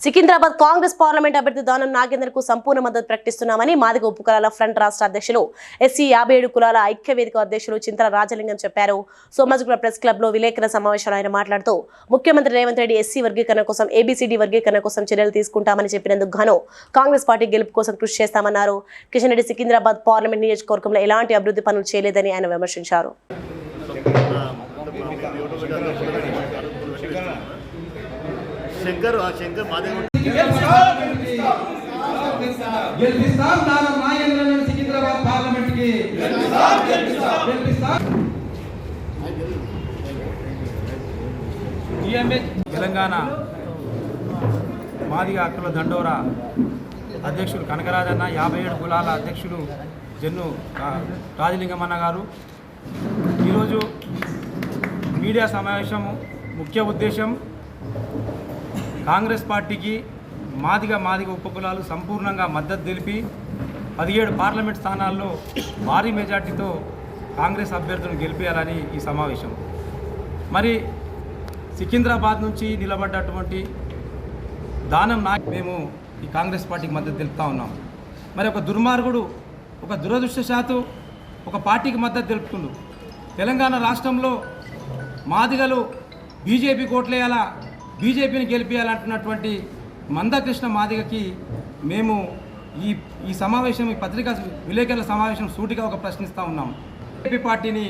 Secunderabad Congress parliament అభ్యర్థి దానం నాగేందర్కు సంపూర్ణ మద్దతు ప్రకటిస్తున్నామని మాదిగ ఉప్పు కులాల ఫ్రంట్ రాష్ట్ర అధ్యక్షులు ఎస్సీ యాభై ఏడు కులాల ఐక్య వేదిక అధ్యక్షులు చింతల రాజలింగం చెప్పారు. సోమాజిగూడ ప్రెస్ క్లబ్లో విలేకరుల సమావేశంలో ఆయన మాట్లాడుతూ ముఖ్యమంత్రి రేవంత్ రెడ్డి ఎస్సీ వర్గీకరణ కోసం ఏబీసీడీ వర్గీకరణ కోసం చర్యలు తీసుకుంటామని చెప్పినందుకు గాను కాంగ్రెస్ పార్టీ గెలుపు కోసం కృషి చేస్తామన్నారు. కిషన్ రెడ్డి సికింద్రాబాద్ పార్లమెంట్ నియోజకవర్గంలో ఎలాంటి అభివృద్ధి పనులు చేయలేదని ఆయన విమర్శించారు. శంకర్ ఆ శంకర్ మాదే గెలిపిస్తాం దానం నాగేంద్రను సికింద్రాబాద్ పార్లమెంట్కి గెలిపిస్తాం. తెలంగాణ మాదిగ హక్కుల దండోరా అధ్యక్షుడు కనకరాజన్న యాభై ఏడు కులాల అధ్యక్షుడు జన్ను రాజలింగమన్న గారు. ఈరోజు మీడియా సమావేశము ముఖ్య ఉద్దేశం కాంగ్రెస్ పార్టీకి మాదిగ మాదిగ ఉపకులాలు సంపూర్ణంగా మద్దతు తెలిపి పదిహేడు పార్లమెంట్ స్థానాల్లో భారీ మెజార్టీతో కాంగ్రెస్ అభ్యర్థులను గెలిపేయాలని ఈ సమావేశం. మరి సికింద్రాబాద్ నుంచి నిలబడ్డటువంటి దానం నా మేము ఈ కాంగ్రెస్ పార్టీకి మద్దతు తెలుపుతా ఉన్నాం. మరి ఒక దుర్మార్గుడు ఒక దురదృష్టశాత్తు ఒక పార్టీకి మద్దతు తెలుపుతుండు. తెలంగాణ రాష్ట్రంలో మాదిగలు బీజేపీ కోట్లేయాలా? బీజేపీని గెలిపించాలంటున్నటువంటి మందకృష్ణ మాదిగకి మేము ఈ ఈ సమావేశం ఈ పత్రికా విలేకరుల సమావేశం సూటిగా ఒక ప్రశ్నిస్తూ ఉన్నాం. బీజేపీ పార్టీని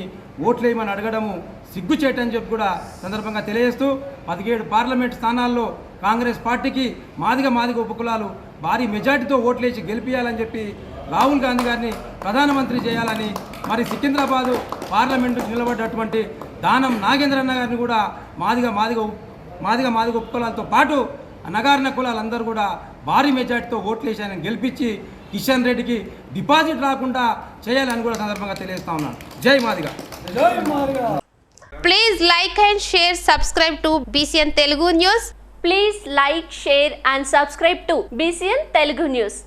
ఓట్లేయమని అడగడము సిగ్గు చేయటని చెప్పి కూడా సందర్భంగా తెలియజేస్తూ పదిహేడు పార్లమెంట్ స్థానాల్లో కాంగ్రెస్ పార్టీకి మాదిగ మాదిగ ఉపకులాలు భారీ మెజార్టీతో ఓట్లేసి గెలిపించాలని చెప్పి రాహుల్ గాంధీ గారిని ప్రధానమంత్రి చేయాలని మరి సికింద్రాబాదు పార్లమెంటుకు నిలబడ్డటువంటి దానం నాగేంద్రన్న గారిని కూడా మాదిగ మాదిగ మాదిగా మాదిగ ఒప్పుకోవాలతో పాటు అనగారిన కులాలందరూ కూడా భారీ మెజార్టీతో ఓట్లేసాయని గెలిపించి కిషన్ రెడ్డికి డిపాజిట్ రాకుండా చేయాలని కూడా సందర్భంగా తెలియజేస్తా ఉన్నాను. జై Madiga. Please like and share subscribe to BCN Telugu news please like share and subscribe to BCN Telugu news